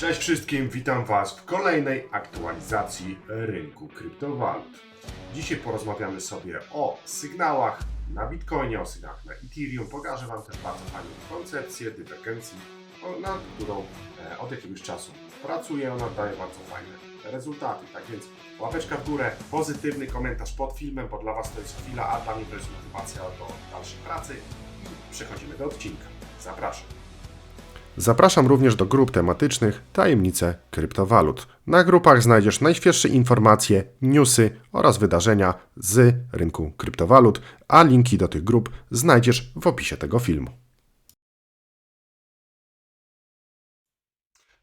Cześć wszystkim, witam Was w kolejnej aktualizacji rynku kryptowalut. Dzisiaj porozmawiamy sobie o sygnałach na Bitcoinie, o sygnałach na Ethereum. Pokażę Wam też bardzo fajną koncepcję dywergencji, nad którą e, od jakiegoś czasu pracuję. Ona daje bardzo fajne rezultaty. Tak więc łapeczka w górę, pozytywny komentarz pod filmem, bo dla Was to jest chwila, a dla mnie to jest motywacja do dalszej pracy. Przechodzimy do odcinka. Zapraszam. Zapraszam również do grup tematycznych Tajemnice kryptowalut. Na grupach znajdziesz najświeższe informacje, newsy oraz wydarzenia z rynku kryptowalut, a linki do tych grup znajdziesz w opisie tego filmu.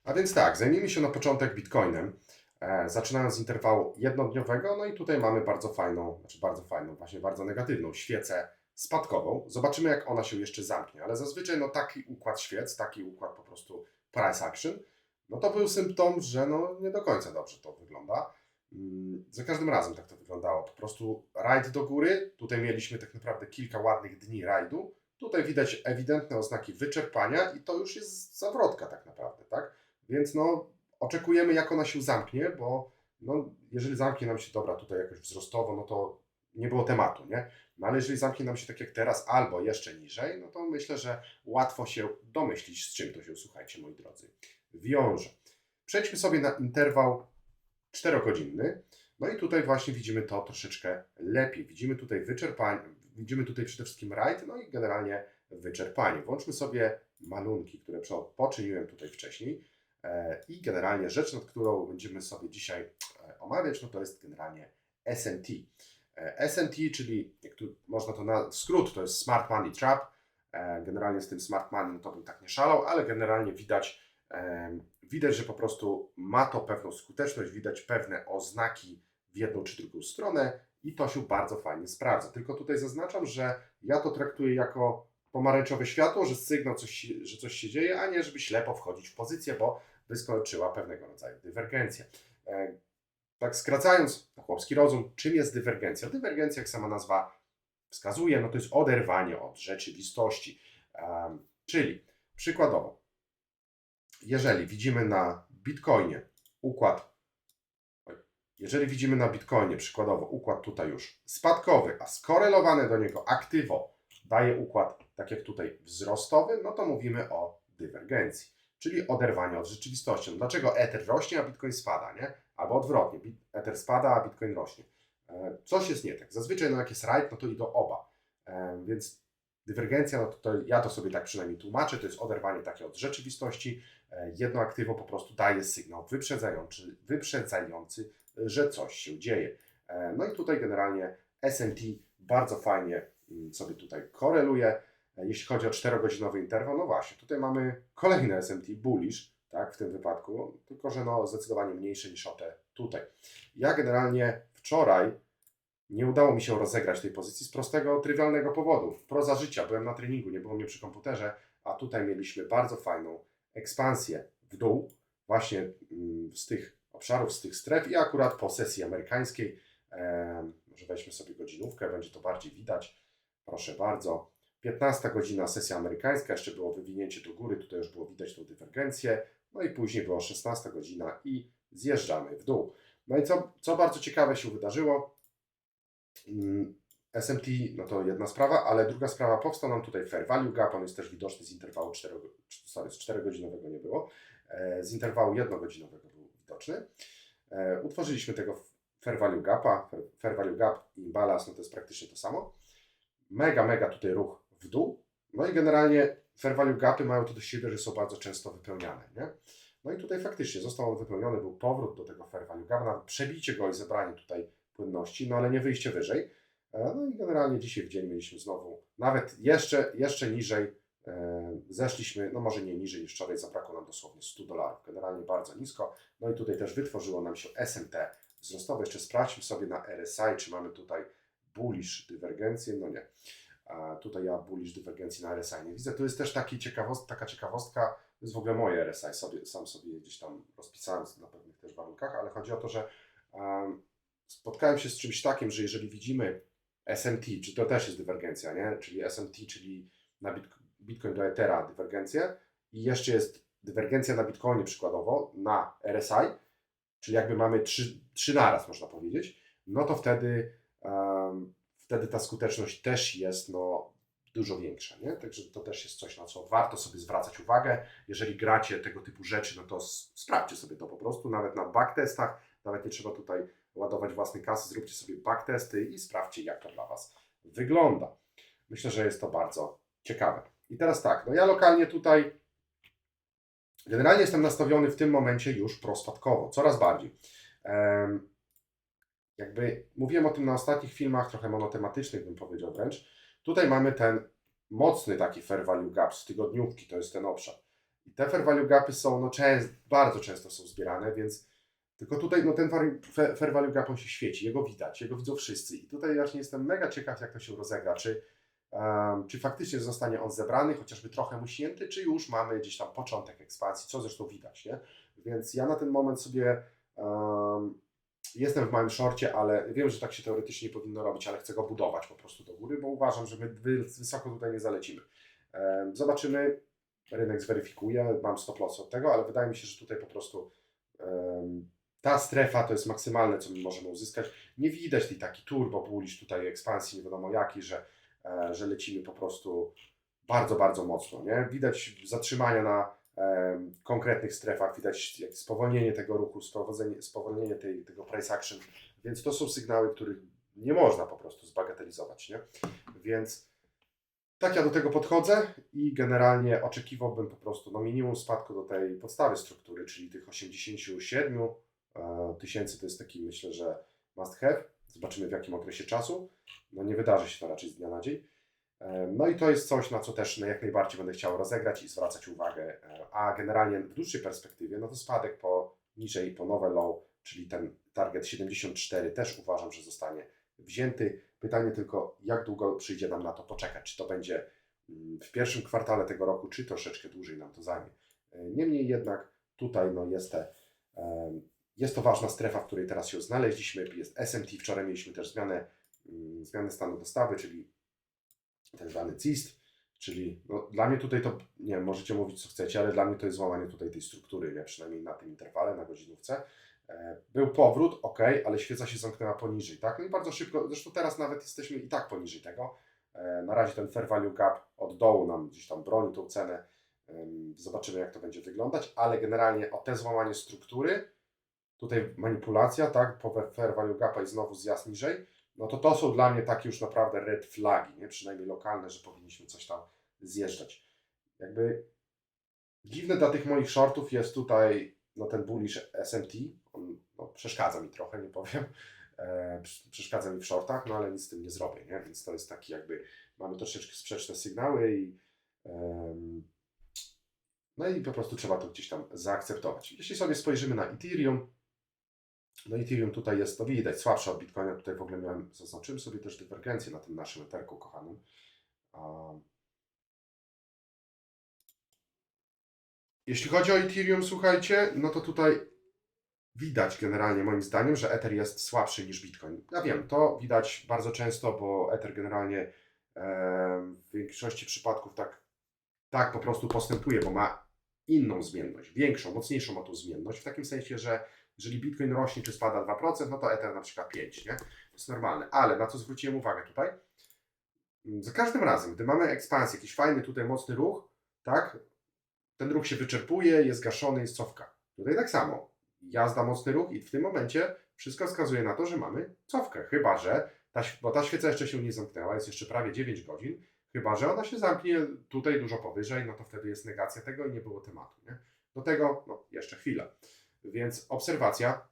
A więc tak, zajmijmy się na początek Bitcoinem. E, zaczynając z interwału jednodniowego, no i tutaj mamy bardzo fajną, znaczy bardzo fajną, właśnie bardzo negatywną świecę spadkową. Zobaczymy, jak ona się jeszcze zamknie, ale zazwyczaj no taki układ świec, taki układ po prostu price action, no to był symptom, że no nie do końca dobrze to wygląda. Mm, Za każdym razem tak to wyglądało. Po prostu rajd do góry, tutaj mieliśmy tak naprawdę kilka ładnych dni rajdu, tutaj widać ewidentne oznaki wyczerpania i to już jest zawrotka tak naprawdę, tak? Więc no, oczekujemy, jak ona się zamknie, bo no, jeżeli zamknie nam się, dobra, tutaj jakoś wzrostowo, no to nie było tematu, nie? No ale jeżeli zamknie nam się tak jak teraz, albo jeszcze niżej, no to myślę, że łatwo się domyślić, z czym to się, słuchajcie, moi drodzy, wiąże. Przejdźmy sobie na interwał 4-godzinny. No i tutaj właśnie widzimy to troszeczkę lepiej. Widzimy tutaj wyczerpanie, widzimy tutaj przede wszystkim rajd, no i generalnie wyczerpanie. Włączmy sobie malunki, które poczyniłem tutaj wcześniej. E, I generalnie rzecz, nad którą będziemy sobie dzisiaj e, omawiać, no to jest generalnie SMT. E, SMT, czyli można to na skrót, to jest Smart Money Trap. E, Generalnie z tym Smart Money no to bym tak nie szalał, ale generalnie widać, em, widać, że po prostu ma to pewną skuteczność, widać pewne oznaki w jedną czy drugą stronę i to się bardzo fajnie sprawdza. Tylko tutaj zaznaczam, że ja to traktuję jako pomarańczowe światło, że sygnał, coś, że coś się dzieje, a nie żeby ślepo wchodzić w pozycję, bo wyskoczyła pewnego rodzaju dywergencja. Tak skracając na chłopski rozum, czym jest dywergencja? Dywergencja, jak sama nazwa wskazuje, no to jest oderwanie od rzeczywistości. Em, czyli przykładowo, jeżeli widzimy na Bitcoinie układ, jeżeli widzimy na Bitcoinie przykładowo układ tutaj już spadkowy, a skorelowane do niego aktywo daje układ, tak jak tutaj wzrostowy, no to mówimy o dywergencji, czyli oderwanie od rzeczywistości. No dlaczego Ether rośnie, a Bitcoin spada, nie? Albo odwrotnie, Ether spada, a Bitcoin rośnie. E, Coś jest nie tak. Zazwyczaj, no jak jest rajd, no to idą oba. E, Więc dywergencja, no to, to ja to sobie tak przynajmniej tłumaczę, to jest oderwanie takie od rzeczywistości. E, Jedno aktywo po prostu daje sygnał wyprzedzający, wyprzedzający że coś się dzieje. No i tutaj generalnie SNT bardzo fajnie mm, sobie tutaj koreluje. Jeśli chodzi o 4-godzinowy interwał, no właśnie, tutaj mamy kolejny SMT bullish, tak, w tym wypadku, tylko że no zdecydowanie mniejszy niż o te tutaj. Ja generalnie wczoraj nie udało mi się rozegrać tej pozycji z prostego, trywialnego powodu. Proza życia, byłem na treningu, nie było mnie przy komputerze, a tutaj mieliśmy bardzo fajną ekspansję w dół, właśnie mm, z tych obszarów, z tych stref i akurat po sesji amerykańskiej, em, może weźmy sobie godzinówkę, będzie to bardziej widać, proszę bardzo. 15 godzina sesja amerykańska, jeszcze było wywinięcie do góry, tutaj już było widać tą dywergencję, no i później była 16 godzina i zjeżdżamy w dół. No i co, co bardzo ciekawe się wydarzyło, Mm, SMT, no to jedna sprawa, ale druga sprawa, powstał nam tutaj fair value gap, on jest też widoczny z interwału 4, sorry, z 4-godzinowego nie było, e, z interwału 1-godzinowego był widoczny. E, Utworzyliśmy tego fair value gapa, fair- value gap i imbalance, no to jest praktycznie to samo. Mega, mega tutaj ruch w dół, no i generalnie fair value gapy mają to do siebie, że są bardzo często wypełniane, nie? No i tutaj faktycznie został on wypełniony, był powrót do tego fair value gap, nawet przebicie go i zebranie tutaj płynności, no ale nie wyjście wyżej. E, No i generalnie dzisiaj w dzień mieliśmy znowu, nawet jeszcze, jeszcze niżej, e, zeszliśmy, no może nie niżej niż wczoraj, zabrakło nam dosłownie 100 dolarów, generalnie bardzo nisko. No i tutaj też wytworzyło nam się SMT wzrostowe. Jeszcze sprawdźmy sobie na RSI, czy mamy tutaj bullish dywergencję, no nie. Tutaj ja bullish dywergencji na RSI nie widzę. To jest też taki ciekawost, taka ciekawostka, to jest w ogóle moje RSI, sobie, sam sobie gdzieś tam rozpisałem na pewnych też warunkach, ale chodzi o to, że um, spotkałem się z czymś takim, że jeżeli widzimy SMT, czy to też jest dywergencja, nie? czyli SMT, czyli na Bit- Bitcoin do Ethera dywergencję i jeszcze jest dywergencja na Bitcoinie przykładowo, na RSI, czyli jakby mamy trzy, trzy naraz, można powiedzieć, no to wtedy, em, wtedy ta skuteczność też jest no, dużo większa. Nie? Także to też jest coś, na co warto sobie zwracać uwagę. Jeżeli gracie tego typu rzeczy, no to sprawdźcie sobie to po prostu, nawet na backtestach, nawet nie trzeba tutaj ładować własnej kasy, zróbcie sobie backtesty i sprawdźcie, jak to dla Was wygląda. Myślę, że jest to bardzo ciekawe. I teraz tak, no ja lokalnie tutaj generalnie jestem nastawiony w tym momencie już prospadkowo, coraz bardziej. Jakby mówiłem o tym na ostatnich filmach, trochę monotematycznych bym powiedział wręcz. Tutaj mamy ten mocny taki fair value gap z tygodniówki, to jest ten obszar. I te fair value gapy są, no często, bardzo często są zbierane, więc tylko tutaj no ten fair- value gap on się świeci, jego widać, jego widzą wszyscy. I tutaj właśnie jestem mega ciekaw, jak to się rozegra. Czy, em, czy faktycznie zostanie on zebrany, chociażby trochę muśnięty, czy już mamy gdzieś tam początek ekspansji, co zresztą widać, nie? Więc ja na ten moment sobie em, jestem w małym shorcie, ale wiem, że tak się teoretycznie nie powinno robić, ale chcę go budować po prostu do góry, bo uważam, że my wy- wysoko tutaj nie zalecimy. Zobaczymy, rynek zweryfikuje, mam stop loss od tego, ale wydaje mi się, że tutaj po prostu ta strefa to jest maksymalne, co my możemy uzyskać. Nie widać tej taki turbo bullish tutaj ekspansji, nie wiadomo jakiej, że, e, że lecimy po prostu bardzo, bardzo mocno. Nie? Widać zatrzymania na konkretnych strefach, widać spowolnienie tego ruchu, spowolnienie, spowolnienie tej, tego price action, więc to są sygnały, których nie można po prostu zbagatelizować. Nie? Więc tak ja do tego podchodzę i generalnie oczekiwałbym po prostu no minimum spadku do tej podstawy struktury, czyli tych 87 e, tysięcy to jest taki myślę, że must have. Zobaczymy w jakim okresie czasu. No nie wydarzy się to raczej z dnia na dzień. E, No i to jest coś, na co też jak najbardziej będę chciał rozegrać i zwracać uwagę. E, A generalnie w dłuższej perspektywie, no to spadek po niżej, po nowe low, czyli ten target 74 też uważam, że zostanie wzięty. Pytanie tylko, jak długo przyjdzie nam na to poczekać? Czy to będzie mm, w pierwszym kwartale tego roku, czy troszeczkę dłużej nam to zajmie. E, Niemniej jednak tutaj no, jest, te, jest to ważna strefa, w której teraz się znaleźliśmy. Jest SMT, wczoraj mieliśmy też zmianę, mm, zmianę stanu dostawy, czyli tak zwany CIST, czyli no, dla mnie tutaj to, nie wiem, możecie mówić co chcecie, ale dla mnie to jest złamanie tutaj tej struktury, nie? przynajmniej na tym interwale, na godzinówce. E, Był powrót, ok, ale świeca się zamknęła poniżej, tak? No i bardzo szybko, zresztą teraz nawet jesteśmy i tak poniżej tego. E, Na razie ten fair value gap od dołu nam gdzieś tam broni tą cenę. Ym, Zobaczymy, jak to będzie wyglądać, ale generalnie o te złamanie struktury, tutaj manipulacja, tak, po fair value gapa i znowu zjazd niżej, no to to są dla mnie takie już naprawdę red flagi, nie? przynajmniej lokalne, że powinniśmy coś tam zjeżdżać. Jakby dziwne dla tych moich shortów jest tutaj no ten bullish SMT, on no, przeszkadza mi trochę, nie powiem, e, przeszkadza mi w shortach, no ale nic z tym nie zrobię, nie? więc to jest taki jakby, mamy troszeczkę sprzeczne sygnały i no i po prostu trzeba to gdzieś tam zaakceptować. Jeśli sobie spojrzymy na Ethereum, no Ethereum tutaj jest, to widać, słabsze od Bitcoina. Tutaj w ogóle miałem, zaznaczyłem sobie też dywergencję na tym naszym eterku kochanym. A... Jeśli chodzi o Ethereum, słuchajcie, no to tutaj widać generalnie moim zdaniem, że Ether jest słabszy niż Bitcoin. Ja wiem, to widać bardzo często, bo Ether generalnie em, w większości przypadków tak, tak po prostu postępuje, bo ma inną zmienność, większą, mocniejszą ma tą zmienność, w takim sensie, że jeżeli Bitcoin rośnie czy spada 2%, no to Ether na przykład 5%, nie? To jest normalne. Ale na co zwróciłem uwagę tutaj? Mm, Za każdym razem, gdy mamy ekspansję, jakiś fajny tutaj mocny ruch, tak? Ten ruch się wyczerpuje, jest gaszony, jest cofka. Tutaj tak samo. Jazda, mocny ruch i w tym momencie wszystko wskazuje na to, że mamy cofkę. Chyba, że ta, bo ta świeca jeszcze się nie zamknęła, jest jeszcze prawie 9 godzin, chyba, że ona się zamknie tutaj dużo powyżej, no to wtedy jest negacja tego i nie było tematu. Nie? Do tego no, jeszcze chwilę. Więc obserwacja,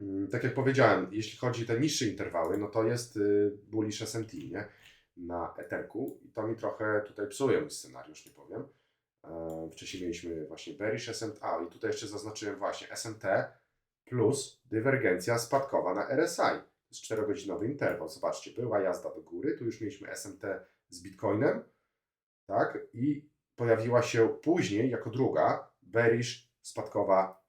mm, tak jak powiedziałem, jeśli chodzi o te niższe interwały, no to jest y, bullish SMT, nie? Na Etherku i to mi trochę tutaj psuje mój scenariusz, nie powiem. E, Wcześniej mieliśmy właśnie bearish SMT, a i tutaj jeszcze zaznaczyłem właśnie SMT plus dywergencja spadkowa na RSI. To jest 4-godzinowy interwał. Zobaczcie, była jazda do góry, tu już mieliśmy SMT z Bitcoinem, tak? I pojawiła się później jako druga bearish spadkowa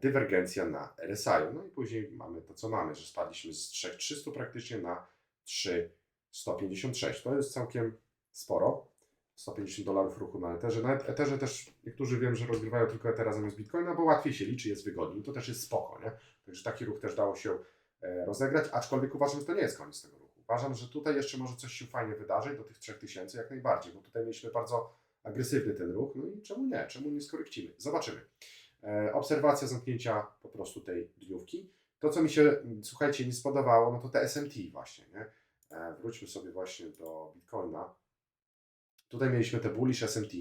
dywergencja na RSI. No i później mamy to, co mamy, że spadliśmy z 3300 praktycznie na 3156. To jest całkiem sporo. 150 dolarów ruchu na Etherze. Na Etherze też niektórzy wiem, że rozgrywają tylko Ethera zamiast Bitcoina, bo łatwiej się liczy, jest wygodniej. To też jest spoko, nie? Także taki ruch też dało się e, rozegrać, aczkolwiek uważam, że to nie jest koniec tego ruchu. Uważam, że tutaj jeszcze może coś się fajnie wydarzyć do tych 3000 jak najbardziej, bo tutaj mieliśmy bardzo agresywny ten ruch, no i czemu nie? Czemu nie skorekcimy? Zobaczymy. E, obserwacja zamknięcia po prostu tej dniówki. To, co mi się, słuchajcie, nie spodobało, no to te SMT właśnie, nie? E, wróćmy sobie właśnie do Bitcoina. Tutaj mieliśmy te bullish SMT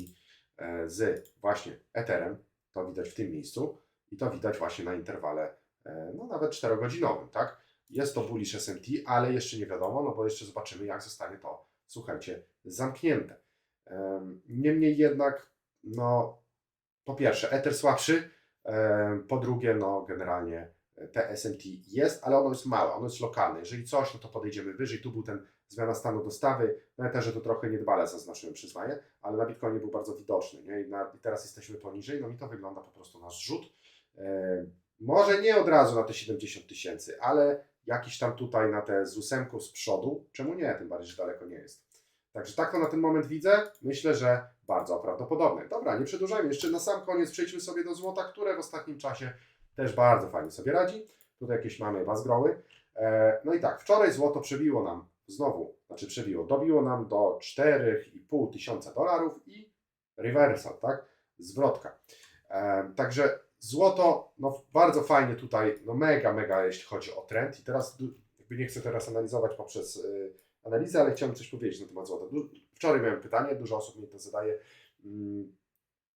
e, z właśnie Etherem, to widać w tym miejscu i to widać właśnie na interwale, no nawet 4-godzinowym, tak? Jest to bullish SMT, ale jeszcze nie wiadomo, no bo jeszcze zobaczymy, jak zostanie to, słuchajcie, zamknięte. Em, Niemniej jednak, no, po pierwsze, Ether słabszy, em, po drugie, no, generalnie te SMT jest, ale ono jest małe, ono jest lokalne. Jeżeli coś, no to podejdziemy wyżej. Tu był ten zmiana stanu dostawy. Na Etherze to trochę niedbale zaznaczyłem, przyznaję, ale na Bitcoinie był bardzo widoczny. Nie? I, na, I teraz jesteśmy poniżej, no mi to wygląda po prostu na zrzut. E, może nie od razu na te 70 tysięcy, ale jakiś tam tutaj na te z ósemką z przodu, czemu nie, tym bardziej, że daleko nie jest. Także tak to na ten moment widzę. Myślę, że bardzo prawdopodobne. Dobra, nie przedłużajmy. Jeszcze na sam koniec przejdźmy sobie do złota, które w ostatnim czasie też bardzo fajnie sobie radzi. Tutaj jakieś mamy bazgroły. E, No i tak, wczoraj złoto przebiło nam znowu, znaczy przebiło, dobiło nam do 4,5 tysiąca dolarów i reversal, tak? Zwrotka. E, Także złoto, no bardzo fajnie tutaj, no mega, mega jeśli chodzi o trend i teraz jakby nie chcę teraz analizować poprzez y, analizę, ale chciałem coś powiedzieć na temat złota. Du- Wczoraj miałem pytanie, dużo osób mi to zadaje. Mm,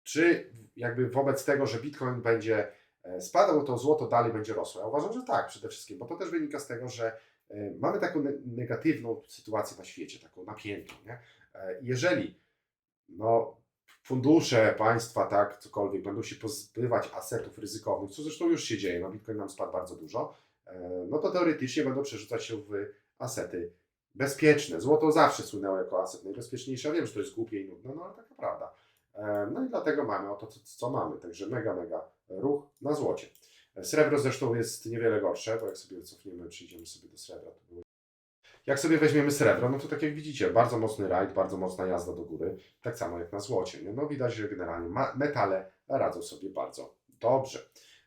Czy jakby wobec tego, że Bitcoin będzie e, spadał, to złoto dalej będzie rosło? Ja uważam, że tak przede wszystkim, bo to też wynika z tego, że e, mamy taką ne- negatywną sytuację na świecie, taką napiętą. Nie? E, Jeżeli no, fundusze, państwa, tak, cokolwiek, będą się pozbywać asetów ryzykownych, co zresztą już się dzieje, no Bitcoin nam spadł bardzo dużo, no to teoretycznie będą przerzucać się w asety bezpieczne. Złoto zawsze słynęło jako aset najbezpieczniejszy. Ja wiem, że to jest głupie i nudne, no ale taka prawda. No i dlatego mamy oto, co, co mamy. Także mega, mega ruch na złocie. Srebro zresztą jest niewiele gorsze, bo jak sobie cofniemy, przyjdziemy sobie do srebra, to było... Jak sobie weźmiemy srebro, no to tak jak widzicie, bardzo mocny rajd, bardzo mocna jazda do góry, tak samo jak na złocie. Nie? No widać, że generalnie metale radzą sobie bardzo dobrze.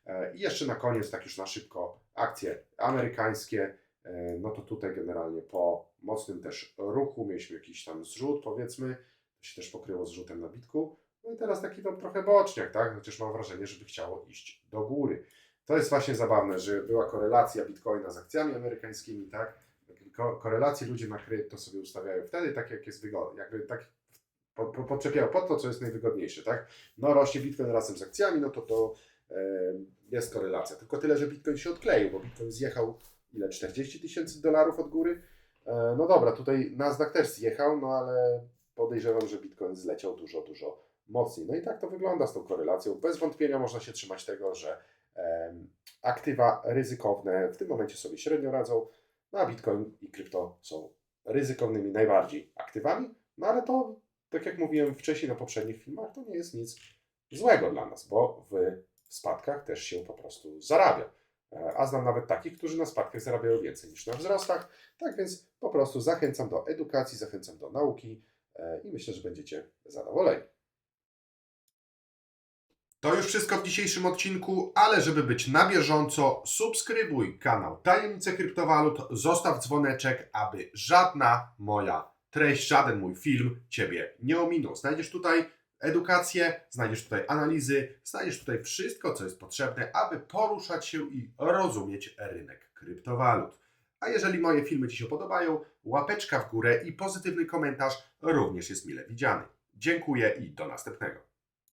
E, I jeszcze na koniec, tak już na szybko, akcje amerykańskie. E, No to tutaj generalnie po mocnym też ruchu mieliśmy jakiś tam zrzut, powiedzmy. To się też pokryło zrzutem na bitku. No i teraz taki tam trochę boczniak, tak? Chociaż mam wrażenie, żeby chciało iść do góry. To jest właśnie zabawne, że była korelacja bitcoina z akcjami amerykańskimi, tak? Ko- korelacje ludzie na krypto sobie ustawiają wtedy, tak jak jest wygodne, jakby tak po, po, podczepiają pod to, co jest najwygodniejsze, tak? No rośnie bitcoin razem z akcjami, no to to e, jest korelacja. Tylko tyle, że bitcoin się odkleił, bo bitcoin zjechał ile? 40 tysięcy dolarów od góry. E, no dobra, tutaj Nasdaq też zjechał, no ale podejrzewam, że bitcoin zleciał dużo, dużo mocniej. No i tak to wygląda z tą korelacją. Bez wątpienia można się trzymać tego, że em, aktywa ryzykowne w tym momencie sobie średnio radzą, no a bitcoin i krypto są ryzykownymi najbardziej aktywami, no ale to, tak jak mówiłem wcześniej na poprzednich filmach, to nie jest nic złego dla nas, bo w spadkach też się po prostu zarabia. E, A znam nawet takich, którzy na spadkach zarabiają więcej niż na wzrostach. Tak więc po prostu zachęcam do edukacji, zachęcam do nauki e, i myślę, że będziecie zadowoleni. To już wszystko w dzisiejszym odcinku, ale żeby być na bieżąco, subskrybuj kanał Tajemnice Kryptowalut, zostaw dzwoneczek, aby żadna moja treść, żaden mój film Ciebie nie ominął. Znajdziesz tutaj edukację, znajdziesz tutaj analizy, znajdziesz tutaj wszystko, co jest potrzebne, aby poruszać się i rozumieć rynek kryptowalut. A jeżeli moje filmy Ci się podobają, łapeczka w górę i pozytywny komentarz również jest mile widziany. Dziękuję i do następnego.